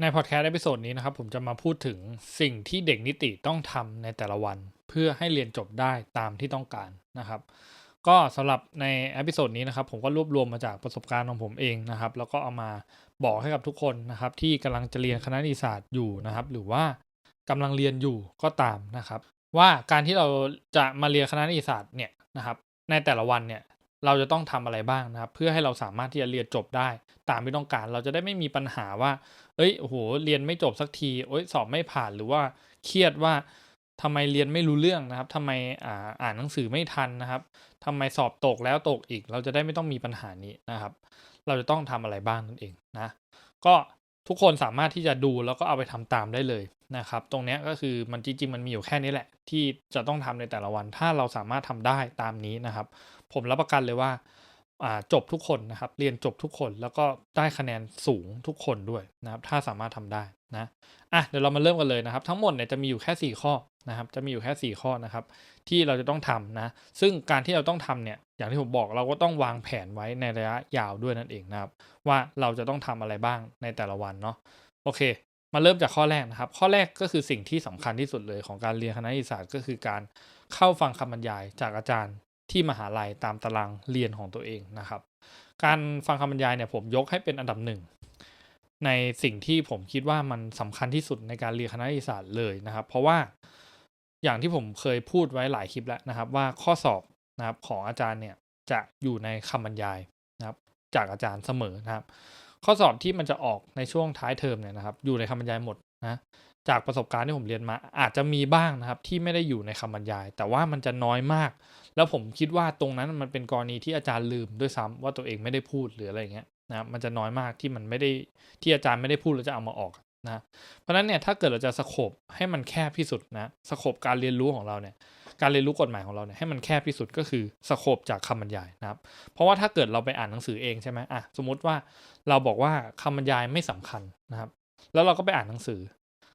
ในพอดแคสต์เอพิโซดนี้นะครับ ผมจะมาพูดถึงสิ่งที่เด็กนิติต้องทำในแต่ละวัน เพื่อให้เรียนจบได้ตามที่ต้องการนะครับ ก็สำหรับในเอพิโซดนี้นะครับ ผมก็รวบรวมมาจากประสบการณ์ของผมเองนะครับ แล้วก็เอามาบอกให้กับทุกคนนะครับ ที่กำลังจะเรียนคณะนิติศาสตร์อยู่นะครับ หรือว่ากำลังเรียนอยู่ก็ตามนะครับ ว่าการที่เราจะมาเรียนคณะนิติศาสตร์เนี่ยนะครับ ในแต่ละวันเนี่ย เราจะต้องทำอะไรบ้างนะครับ เพื่อให้เราสามารถที่จะเรียนจบได้ ตามที่ต้องการเราจะได้ไม่มีปัญหาว่า เอ้ยโอ้โหเรียนไม่จบสักทีโอ้ยสอบไม่ผ่านหรือว่าเครียดว่าทำไมเรียนไม่รู้เรื่องนะครับทำไมอ่าอ่านหนังสือไม่ทันนะครับทำไมสอบตกแล้วตกอีก เราจะได้ไม่ต้องมีปัญหานี้นะครับ เราจะต้องทำอะไรบ้างนั่นเองนะ ก็ทุกคนสามารถที่จะดูแล้วก็เอาไปทำตามได้เลย นะครับ ตรงนี้ก็คือมันจริงๆมันมีอยู่แค่นี้แหละ ที่จะต้องทำในแต่ละวัน ถ้าเราสามารถทำได้ตามนี้นะครับ ผมรับประกันเลยว่าจบทุกคนนะครับ เรียนจบทุกคนแล้วก็ได้คะแนนสูงทุกคนด้วยนะครับ ถ้าสามารถทำได้นะอะเดี๋ยวเรามาเริ่มกันเลยนะครับ ทั้งหมดเนี่ยจะมีอยู่แค่ 4 ข้อนะครับ จะมีอยู่แค่ 4 ข้อนะครับ ที่เราจะต้องทำนะ ซึ่งการที่เราต้องทำเนี่ย อย่างที่ผมบอกเราก็ต้องวางแผนไว้ในระยะยาวด้วยนั่นเองนะครับ ว่าเราจะต้องทำอะไรบ้างในแต่ละวันเนาะโอเค มาเริ่มจากข้อแรกนะครับ ข้อแรกก็คือสิ่งที่สำคัญที่สุดเลยของการเรียนคณะนิตศาสตร์ก็คือการเข้าฟังคำบรรยายจากอาจารย์ที่มหาลัยตามตารางเรียนของตัวเองนะครับ การฟังคำบรรยายเนี่ยผมยกให้เป็นอันดับหนึ่งในสิ่งที่ผมคิดว่ามันสำคัญที่สุดในการเรียนคณะนิตศาสตร์เลยนะครับ เพราะว่าอย่างที่ผมเคยพูดไว้หลายคลิปแล้วนะครับ ว่าข้อสอบนะครับของอาจารย์เนี่ยจะอยู่ในคำบรรยายนะครับ จากอาจารย์เสมอนะครับ ข้อสอบที่มันจะออกในช่วงท้ายเทอมเนี่ยนะครับ อยู่ในคำบรรยายหมดนะจากประสบการณ์ที่ผมเรียนมา อาจจะมีบ้างนะครับที่ไม่ได้อยู่ในคำบรรยาย แต่ว่ามันจะน้อยมาก แล้วผมคิดว่าตรงนั้นมันเป็นกรณีที่อาจารย์ลืมด้วยซ้ำว่าตัวเองไม่ได้พูดหรืออะไรเงี้ยนะมันจะน้อยมากที่มันไม่ได้ที่อาจารย์ไม่ได้พูดแล้วจะเอามาออกนะเพราะฉะนั้นเนี่ยถ้าเกิดเราจะสโคบให้มันแคบที่สุดนะสโคบการเรียนรู้ของเราเนี่ย การเรียนรู้กฎหมายของเราเนี่ยให้มันแคบที่สุดก็คือสโคบจากคำบรรยายนะครับเพราะว่าถ้าเกิดเราไปอ่านหนังสือเองใช่ไหมอะสมมุติว่าเราบอกว่าคำบรรยายไม่สำคัญนะครับ แล้วเราก็ไปอ่านหนังสือ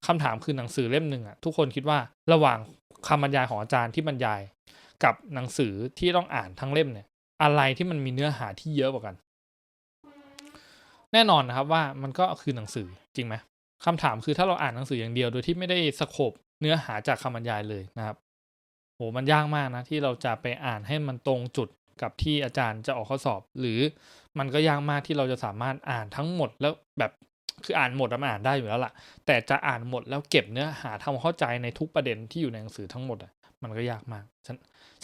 คำถามคือหนังสือเล่มหนึ่งอะทุกคนคิดว่าระหว่างคำบรรยายของอาจารย์ที่บรรยาย กับหนังสือที่ต้องอ่านทั้งเล่มเนี่ย อะไรที่มันมีเนื้อหาที่เยอะกว่ากัน แน่นอนนะครับว่ามันก็คือหนังสือจริงไหมคำถามคือถ้าเราอ่านหนังสืออย่างเดียวโดยที่ไม่ได้สโคบเนื้อหาจากคำบรรยายเลยนะครับ หมันยากมากนะที่เราจะไปอ่านให้มันตรงจุดกับที่อาจารย์จะออกข้อสอบ หรือมันก็ยากมากที่เราจะสามารถอ่านทั้งหมดแล้วแบบคืออ่านหมดมันอ่านได้อยู่แล้วล่ะ แต่จะอ่านหมดแล้วเก็บเนื้อหาทำเข้าใจในทุกประเด็นที่อยู่ในหนังสือทั้งหมดอะมันก็ยากมาก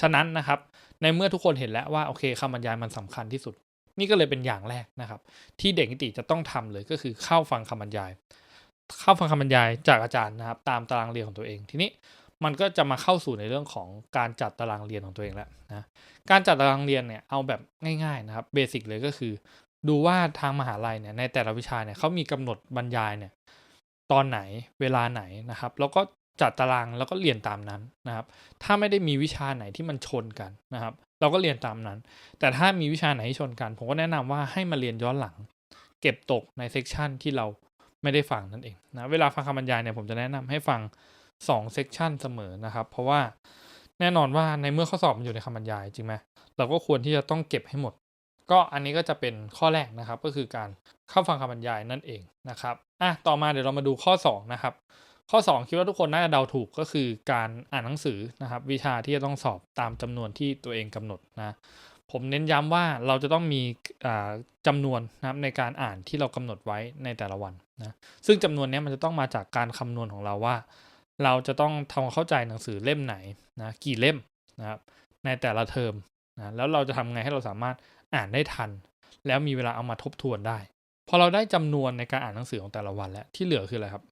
ฉะนั้นนะครับ ในเมื่อทุกคนเห็นแล้วว่าโอเคคำบรรยายมันสำคัญที่สุด นี่ก็เลยเป็นอย่างแรกนะครับ ที่เด็กนิติจะต้องทำเลยก็คือเข้าฟังคำบรรยาย เข้าฟังคำบรรยายจากอาจารย์นะครับ ตามตารางเรียนของตัวเองทีนี้ มันก็จะมาเข้าสู่ในเรื่องของการจัดตารางเรียนของตัวเองแล้วนะการจัดตารางเรียนเนี่ยเอาแบบง่ายๆนะครับเบสิกเลยก็คือ ดูว่าทางมหาลัยเนี่ยในแต่ละวิชาเนี่ยเขามีกำหนดบรรยายเนี่ยตอนไหนเวลาไหนนะครับ แล้วก็จัดตารางแล้วก็เรียนตามนั้นนะครับ ถ้าไม่ได้มีวิชาไหนที่มันชนกันนะครับ เราก็เรียนตามนั้น แต่ถ้ามีวิชาไหนที่ชนกัน ผมก็แนะนำว่าให้มาเรียนย้อนหลัง เก็บตกในเซกชันที่เราไม่ได้ฟังนั่นเองนะเวลาฟังคำบรรยายเนี่ยผมจะแนะนำให้ฟัง 2เซกชันเสมอนะครับ เพราะว่าแน่นอนว่าในเมื่อข้อสอบมันอยู่ในคำบรรยายจริงไหมเราก็ควรที่จะต้องเก็บให้หมด ก็อันนี้ก็จะเป็นข้อแรกนะครับ ก็คือการเข้าฟังคำบรรยายนั่นเองนะครับอะต่อมาเดี๋ยวเรามาดูข้อ 2 นะครับ ข้อ 2 คิดว่าทุกคนน่าจะเดาถูกก็คือการอ่านหนังสือนะครับ วิชาที่จะต้องสอบตามจำนวนที่ตัวเองกำหนดนะผมเน้นย้ำว่าเราจะต้องมีจำนวนนะครับในการอ่านที่เรากำหนดไว้ในแต่ละวันนะซึ่งจำนวนนี้มันจะต้องมาจากการคำนวณของเราว่า เราจะต้องทำความเข้าใจหนังสือเล่มไหนนะกี่เล่มนะครับในแต่ละเทอมนะแล้วเราจะทำไงให้เราสามารถอ่านได้ทัน แล้วมีเวลาเอามาทบทวนได้พอเราได้จำนวนในการอ่านหนังสือของแต่ละวันแล้วที่เหลือคืออะไรครับ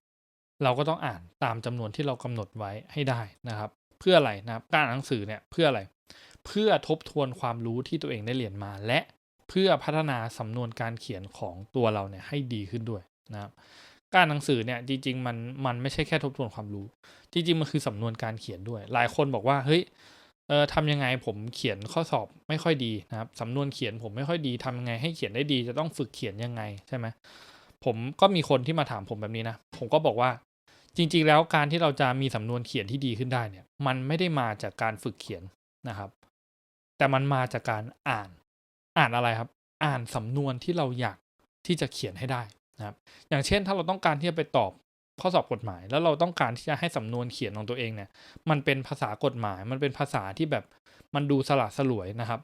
เราก็ต้องอ่านตามจำนวนที่เรากำหนดไว้ให้ได้นะครับ เพื่ออะไรนะครับการอ่านหนังสือเนี่ยเพื่ออะไร เพื่อทบทวนความรู้ที่ตัวเองได้เรียนมา และเพื่อพัฒนาสำนวนการเขียนของตัวเราเนี่ยให้ดีขึ้นด้วยนะครับ การหนังสือเนี่ยจริง ๆ มันมันไม่ใช่แค่ทบทวนความรู้ จริง ๆ มันคือสำนวนการเขียนด้วย หลายคนบอกว่าเฮ้ยเออทำยังไงผมเขียนข้อสอบไม่ค่อยดีนะครับสำนวนเขียนผมไม่ค่อยดีทำยังไงให้เขียนได้ดีจะต้องฝึกเขียนยังไงใช่ไหมผมก็มีคนที่มาถามผมแบบนี้นะ ผมก็บอกว่า จริง ๆ แล้วการที่เราจะมีสำนวนเขียนที่ดีขึ้นได้เนี่ย มันไม่ได้มาจากการฝึกเขียนนะครับ แต่มันมาจากการอ่าน อ่านอะไรครับ อ่านสำนวนที่เราอยากที่จะเขียนให้ได้ นะครับอย่างเช่นถ้าเราต้องการที่จะไปตอบข้อสอบกฎหมาย แล้วเราต้องการที่จะให้สำนวนเขียนของตัวเองเนี่ยมันเป็นภาษากฎหมาย มันเป็นภาษาที่แบบมันดูสละสลวยนะครับ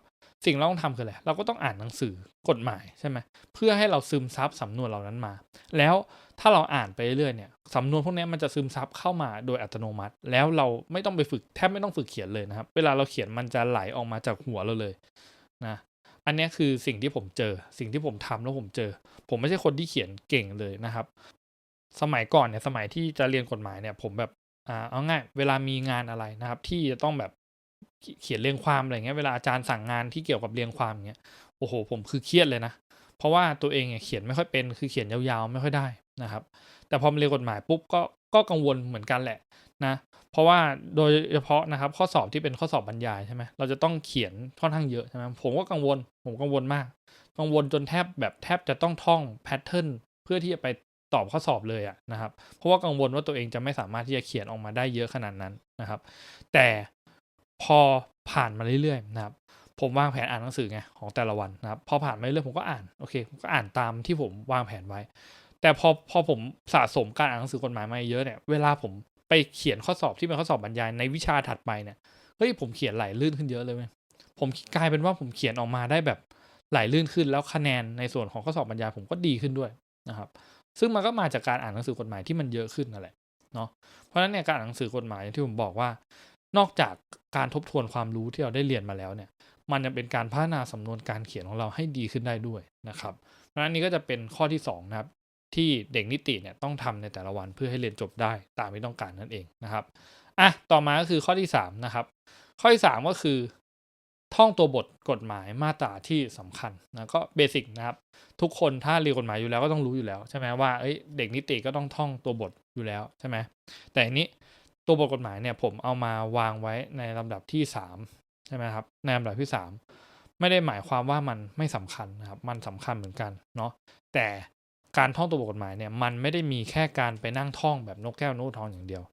สิ่งเราต้องทำคืออะไรเราก็ต้องอ่านหนังสือกฎหมายใช่ไหมเพื่อให้เราซึมซับสำนวนเหล่านั้นมา แล้วถ้าเราอ่านไปเรื่อยๆเนี่ยสำนวนพวกนี้มันจะซึมซับเข้ามาโดยอัตโนมัติ แล้วเราไม่ต้องไปฝึกแทบไม่ต้องฝึกเขียนเลยนะครับ เวลาเราเขียนมันจะไหลออกมาจากหัวเราเลยนะ อันนี้คือสิ่งที่ผมเจอ สิ่งที่ผมทำแล้วผมเจอ ผมไม่ใช่คนที่เขียนเก่งเลยนะครับ สมัยก่อนเนี่ยสมัยที่จะเรียนกฎหมายเนี่ยผมแบบอ่าเอาง่ายเวลามีงานอะไรนะครับ ที่จะต้องแบบเขียนเรียงความอะไรเงี้ยเวลาอาจารย์สั่งงานที่เกี่ยวกับเรียงความเงี้ยโอ้โห ผมคือเครียดเลยนะ เพราะว่าตัวเองเนี่ยเขียนไม่ค่อยเป็นคือเขียนยาวๆ ไม่ค่อยได้นะครับ แต่พอมาเรียนกฎหมายปุ๊บก็ก็กังวลเหมือนกันแหละนะเพราะว่าโดยเฉพาะนะครับ ข้อสอบที่เป็นข้อสอบบรรยายใช่ไหมเราจะต้องเขียนค่อนข้างเยอะใช่ไหมผมก็กังวล ผมกังวลมาก กังวลจนแทบแบบแทบจะต้องท่องแพทเทิร์นเพื่อที่จะไปตอบข้อสอบเลยอะนะครับ เพราะว่ากังวลว่าตัวเองจะไม่สามารถที่จะเขียนออกมาได้เยอะขนาดนั้นนะครับ แต่พอผ่านมาเรื่อยๆนะครับผมวางแผนอ่านหนังสือไงของแต่ละวันนะครับพอผ่านมาเรื่อยผมก็อ่านโอเคผมก็อ่านตามที่ผมวางแผนไว้ แต่พอพอผมสะสมการอ่านหนังสือกฎหมายมาเยอะเนี่ย เวลาผมไปเขียนข้อสอบที่เป็นข้อสอบบรรยายในวิชาถัดไปเนี่ยเฮ้ยผมเขียนไหลลื่นขึ้นเยอะเลยผมกลายเป็นว่าผมเขียนออกมาได้แบบไหลลื่นขึ้นแล้วคะแนนในส่วนของข้อสอบบรรยายผมก็ดีขึ้นด้วยนะครับ ซึ่งมันก็มาจากการอ่านหนังสือกฎหมายที่มันเยอะขึ้นนั่นแหละเนาะเพราะฉะนั้นเนี่ยการอ่านหนังสือกฎหมายที่ผมบอกว่า นอกจากการทบทวนความรู้ที่เราได้เรียนมาแล้วเนี่ย มันยังเป็นการพัฒนาสำนวนการเขียนของเราให้ดีขึ้นได้ด้วยนะครับเพราะฉะนั้นนี้ก็จะเป็นข้อที่2นะครับ ที่เด็กนิติเนี่ยต้องทำในแต่ละวันเพื่อให้เรียนจบได้ตามที่ต้องการนั่นเองนะครับอะต่อมาก็คือข้อที่3นะครับข้อที่3ก็คือ ท่องตัวบทกฎหมายมาตราที่สำคัญนะก็เบสิกนะครับ ทุกคนถ้าเรียนกฎหมายอยู่แล้วก็ต้องรู้อยู่แล้วใช่ไหมว่าเอ้ยเด็กนิติก็ต้องท่องตัวบทอยู่แล้วใช่ไหมแต่อันนี้ตัวบทกฎหมายเนี่ยผมเอามาวางไว้ในลำดับที่3ใช่ไหมครับในลำดับที่ 3 ไม่ได้หมายความว่ามันไม่สำคัญนะครับ มันสำคัญเหมือนกันเนาะแต่ การท่องตัวบทกฎหมายเนี่ยมันไม่ได้มีแค่การไปนั่งท่องแบบนกแก้วนกทองอย่างเดียว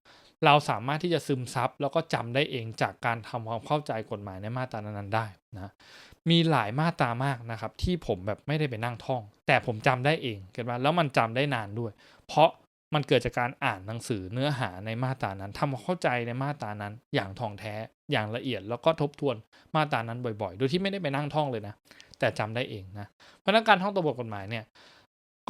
เราสามารถที่จะซึมซับแล้วก็จำได้เองจากการทำความเข้าใจกฎหมายในมาตรานั้นๆได้นะมีหลายมาตรามากนะครับที่ผมแบบไม่ได้ไปนั่งท่อง แต่ผมจำได้เองเกิดว่าแล้วมันจำได้นานด้วย เพราะมันเกิดจากการอ่านหนังสือเนื้อหาในมาตรานั้นทำความเข้าใจในมาตรานั้น อย่างท่องแท้อย่างละเอียด แล้วก็ทบทวนมาตรานั้นบ่อยๆ โดยที่ไม่ได้ไปนั่งท่องเลยนะ แต่จำได้เองนะเพราะนั้นการท่องตัวบทกฎหมายเนี่ย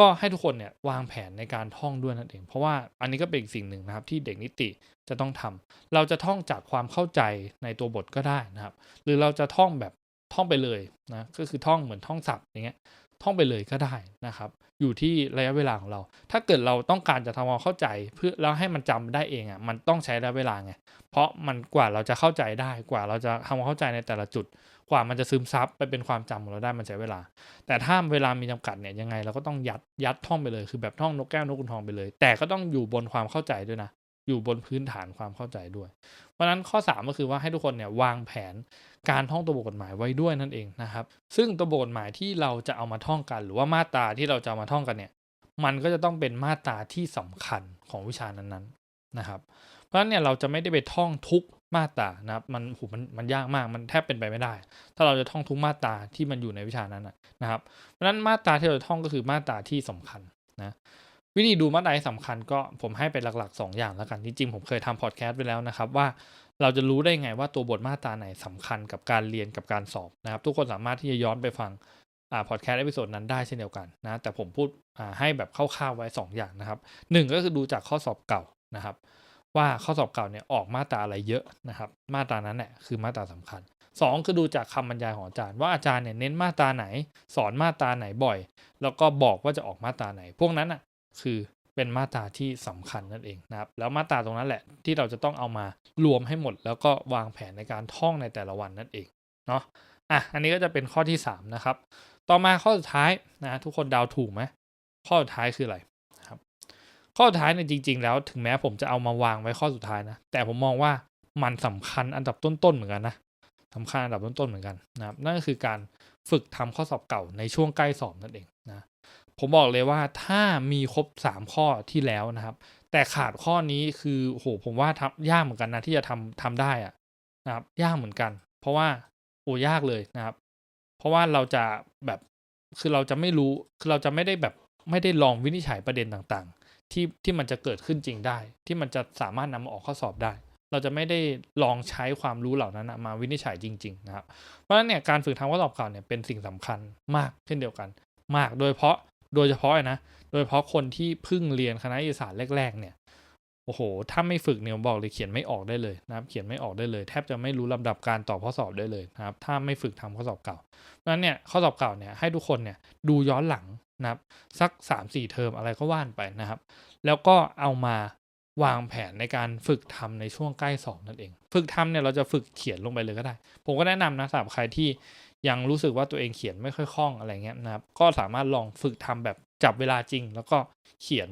ก็ให้ทุกคนเนี่ยวางแผนในการท่องด้วยนั่นเอง เพราะว่าอันนี้ก็เป็นอีกสิ่งหนึ่งนะครับที่เด็กนิติจะต้องทำเราจะท่องจากความเข้าใจในตัวบทก็ได้นะครับ หรือเราจะท่องแบบท่องไปเลยนะก็คือท่องเหมือนท่องศัพท์อย่างเงี้ยท่องไปเลยก็ได้นะครับ อยู่ที่ระยะเวลาของเรา ถ้าเกิดเราต้องการจะทำความเข้าใจ เพื่อแล้วให้มันจำได้เองอะ่ะมันต้องใช้ระยะเวลาไงเพราะมันกว่าเราจะเข้าใจได้กว่าเราจะทำความเข้าใจในแต่ละจุด กว่ามันจะซึมซับไปเป็นความจำของเราได้มันใช้เวลา แต่ถ้าเวลามีจำกัดเนี่ยยังไงเราก็ต้องยัดยัดท่องไปเลยคือแบบท่องนกแก้วนกขุนทองไปเลย แต่ก็ต้องอยู่บนความเข้าใจด้วยนะอยู่บนพื้นฐานความเข้าใจด้วย เพราะนั้นข้อ 3 ก็คือว่าให้ทุกคนเนี่ยวางแผนการท่องตัวบทกฎหมายไว้ด้วยนั่นเองนะครับ ซึ่งตัวบทกฎหมายที่เราจะเอามาท่องกัน หรือว่ามาตราที่เราจะามาท่องกันเนี่ย มันก็จะต้องเป็นมาตราที่สำคัญของวิชานั้นๆนะครับ เพราะฉะนั้นเนี่ยเราจะไม่ได้ไปท่องทุก มาตรานะครับมันโหมันมันยากมากมันแทบเป็นไปไม่ได้ ถ้าเราจะท่องทุกมาตราที่มันอยู่ในวิชานั้นนะครับเพราะนั้นมาตราที่เราท่องก็คือมาตราที่สำคัญนะวิธีดูมาตราที่สำคัญก็ผมให้เป็นหลักๆ 2 อย่างแล้วกันจริงๆผมเคยทำพอดแคสต์ไปแล้วนะครับว่าเราจะรู้ได้ไงว่าตัวบทมาตราไหนสำคัญกับการเรียนกับการสอบนะครับ ทุกคนสามารถที่จะย้อนไปฟังอ่าพอดแคสต์เอพิโซดนั้นได้เช่นเดียวกันนะแต่ผมพูดอ่าให้แบบคร่าวๆไว้ 2 อย่างนะครับหนึ่งก็คือดูจากข้อสอบเก่านะครับ ว่าข้อสอบเก่าเนี่ยออกมาตราอะไรเยอะนะครับ มาตรานั้นแหละคือมาตราสำคัญ 2 คือดูจากคำบรรยายของอาจารย์ว่าอาจารย์เนี่ยเน้นมาตราไหน สอนมาตราไหนบ่อย แล้วก็บอกว่าจะออกมาตราไหน พวกนั้นอะคือเป็นมาตราที่สำคัญนั่นเองนะครับแล้วมาตราตรงนั้นแหละที่เราจะต้องเอามารวมให้หมด แล้วก็วางแผนในการท่องในแต่ละวันนั่นเองเนาะอะอันนี้ก็จะเป็นข้อที่3นะครับต่อมาข้อสุดท้ายนะทุกคนเดาถูกไหมข้อสุดท้ายคืออะไร ข้อสุดท้ายเนี่ยจริง ๆ แล้วถึงแม้ผมจะเอามาวางไว้ข้อสุดท้ายนะ แต่ผมมองว่ามันสำคัญอันดับต้นๆเหมือนกันนะสำคัญอันดับต้นๆเหมือนกันนะครับนั่นก็คือการฝึกทำข้อสอบเก่าในช่วงใกล้สอบนั่นเองนะผมบอกเลยว่าถ้ามีครบ 3 ข้อที่แล้วนะครับ แต่ขาดข้อนี้คือโหผมว่าทำยากเหมือนกันนะที่จะทำทำได้อะนะครับยากเหมือนกัน เพราะว่าโอ้ยากเลยนะครับ เพราะว่าเราจะแบบคือเราจะไม่รู้คือเราจะไม่ได้แบบไม่ได้ลองวินิจฉัยประเด็นต่างๆ ที่ที่มันจะเกิดขึ้นจริงได้ ที่มันจะสามารถนำมาออกข้อสอบได้ เราจะไม่ได้ลองใช้ความรู้เหล่านั้นมาวินิจฉัยจริง ๆ นะครับ เพราะฉะนั้นเนี่ยการฝึกทำข้อสอบเก่าเนี่ยเป็นสิ่งสำคัญมากเช่นเดียวกัน มากโดยเฉพาะโดยเฉพาะนะโดยเฉพาะคนที่เพิ่งเรียนคณะวิทยาศาสตร์แรก ๆ เนี่ยโอ้โห ถ้าไม่ฝึกเนี่ยผมบอกเลยเขียนไม่ออกได้เลยนะครับ เขียนไม่ออกได้เลย แทบจะไม่รู้ลำดับการตอบข้อสอบได้เลยนะครับ ถ้าไม่ฝึกทำข้อสอบเก่าเพราะฉะนั้นเนี่ยข้อสอบเก่าเนี่ยให้ทุกคนเนี่ยดูย้อนหลัง นะครับ สัก 3-4 เทอมอะไรก็ว่านไปนะครับ แล้วก็เอามาวางแผนในการฝึกทำในช่วงใกล้สอบนั่นเอง ฝึกทำเนี่ยเราจะฝึกเขียนลงไปเลยก็ได้ ผมก็แนะนำนะสำหรับใครที่ยังรู้สึกว่าตัวเองเขียนไม่ค่อยคล่องอะไรเงี้ยนะครับ ก็สามารถลองฝึกทำแบบจับเวลาจริง แล้วก็เขียน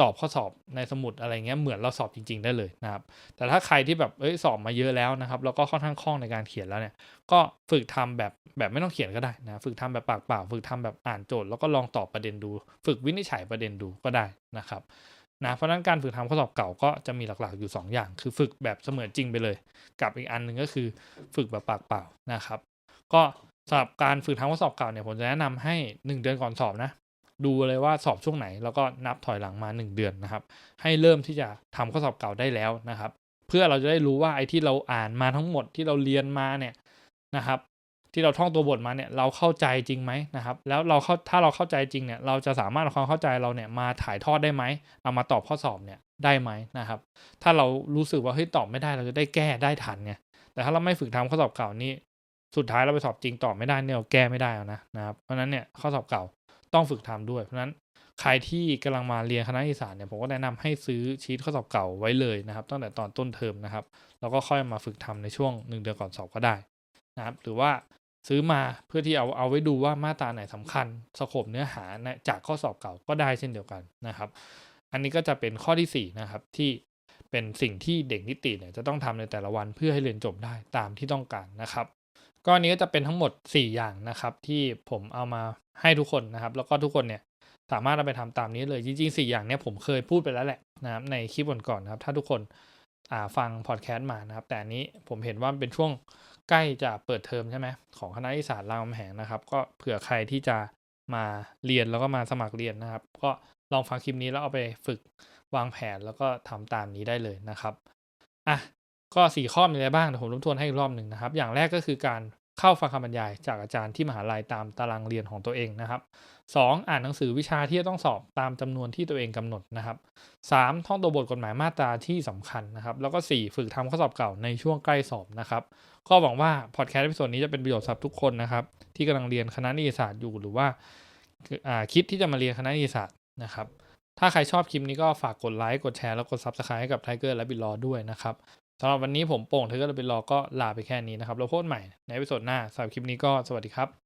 ตอบข้อสอบในสมุดอะไรเงี้ยเหมือนเราสอบจริง ๆ ได้เลยนะครับ แต่ถ้าใครที่แบบเอ้ยสอบมาเยอะแล้วนะครับ แล้วก็ค่อนข้างคล่องในการเขียนแล้วเนี่ย ก็ฝึกทำแบบแบบไม่ต้องเขียนก็ได้นะฝึกทำแบบปากเปล่า ฝึกทำแบบอ่านโจทย์แล้วก็ลองตอบประเด็นดู ฝึกวินิจฉัยประเด็นดูก็ได้นะครับนะเพราะนั้นการฝึกทำข้อสอบเก่าก็จะมีหลักๆอยู่ 2 อย่าง คือฝึกแบบเสมือนจริงไปเลย กับอีกอันหนึ่งก็คือฝึกแบบปากเปล่านะครับ ก็สำหรับการฝึกทำข้อสอบเก่าเนี่ยผมจะแนะนำให้ 1 เดือนก่อนสอบนะ ดูเลยว่าสอบช่วงไหน แล้วก็นับถอยหลังมา 1 เดือนนะครับ ให้เริ่มที่จะทำข้อสอบเก่าได้แล้วนะครับ เพื่อเราจะได้รู้ว่าไอ้ที่เราอ่านมาทั้งหมดที่เราเรียนมาเนี่ยนะครับ ที่เราท่องตัวบทมาเนี่ยเราเข้าใจจริงไหมนะครับ แล้วเราเข้าถ้าเราเข้าใจจริงเนี่ย เราจะสามารถเอาความเข้าใจเราเนี่ยมาถ่ายทอดได้ไหมเอามาตอบข้อสอบเนี่ยได้ไหมนะครับ ถ้าเรารู้สึกว่าเฮ้ยตอบไม่ได้เราจะได้แก้ได้ทันไงแต่ถ้าเราไม่ฝึกทำข้อสอบเก่านี่สุดท้ายเราไปสอบจริงตอบไม่ได้เนี่ยเราแก้ไม่ได้แล้วนะนะครับเพราะนั้นเนี่ยข้อสอบเก่า ต้องฝึกทำด้วย เพราะนั้นใครที่กำลังมาเรียนคณะอีสานเนี่ยผมก็แนะนำให้ซื้อชีตข้อสอบเก่าไว้เลยนะครับ ตั้งแต่ตอนต้นเทอมนะครับ แล้วก็ค่อยมาฝึกทำในช่วงหนึ่งเดือนก่อนสอบก็ได้นะครับ หรือว่าซื้อมาเพื่อที่เอาเอาไว้ดูว่ามาตราไหนสำคัญสโคปเนื้อหาจากข้อสอบเก่าก็ได้เช่นเดียวกันนะครับ อันนี้ก็จะเป็นข้อที่4นะครับที่เป็นสิ่งที่เด็กนิติเนี่ยจะต้องทำในแต่ละวันเพื่อให้เรียนจบได้ตามที่ต้องการนะครับก็อันนี้ก็จะเป็นทั้งหมด 4 อย่างนะครับ ที่ผมเอามา ให้ทุกคนนะครับ แล้วก็ทุกคนเนี่ยสามารถเอาไปทำตามนี้เลยจริงๆ 4 อย่างเนี้ยผมเคยพูดไปแล้วแหละนะครับในคลิปก่อนๆนะครับ ถ้าทุกคนอ่าฟังพอดแคสต์มานะครับ แต่อันนี้ผมเห็นว่าเป็นช่วงใกล้จะเปิดเทอมใช่ไหมของคณะวิทยาศาสตร์รามแหงนะครับ ก็เผื่อใครที่จะมาเรียนแล้วก็มาสมัครเรียนนะครับ ก็ลองฟังคลิปนี้แล้วเอาไปฝึกวางแผนแล้วก็ทำตามนี้ได้เลยนะครับอะก็สี่ข้อมีอะไรบ้างเดี๋ยวผมทบทวนให้อีกรอบหนึ่งนะครับ อย่างแรกก็คือการ เข้าฟังคำบรรยายจากอาจารย์ที่มหาลัยตามตารางเรียนของตัวเองนะครับ 2. อ่านหนังสือวิชาที่จะต้องสอบตามจำนวนที่ตัวเองกำหนดนะครับ 3. ท่องตัวบทกฎหมายมาตราที่สำคัญนะครับ แล้วก็ 4 ฝึกทำข้อสอบเก่าในช่วงใกล้สอบนะครับ ก็หวังว่าพอดแคสต์ในส่วนนี้จะเป็นประโยชน์สำหรับทุกคนนะครับ ที่กำลังเรียนคณะนิติศาสตร์อยู่หรือว่าคิดที่จะมาเรียนคณะนิติศาสตร์นะครับถ้าใครชอบคลิปนี้ก็ฝากกดไลค์ กดแชร์ แล้วกด Subscribe ให้กับไทเกอร์และบิลลอด้วยนะครับ สำหรับวันนี้ผมโป่งเธอก็เลยไปรอก็ลาไปแค่นี้นะครับแล้วพบกันใหม่ในวิดีโอหน้าสำหรับคลิปนี้ก็สวัสดีครับ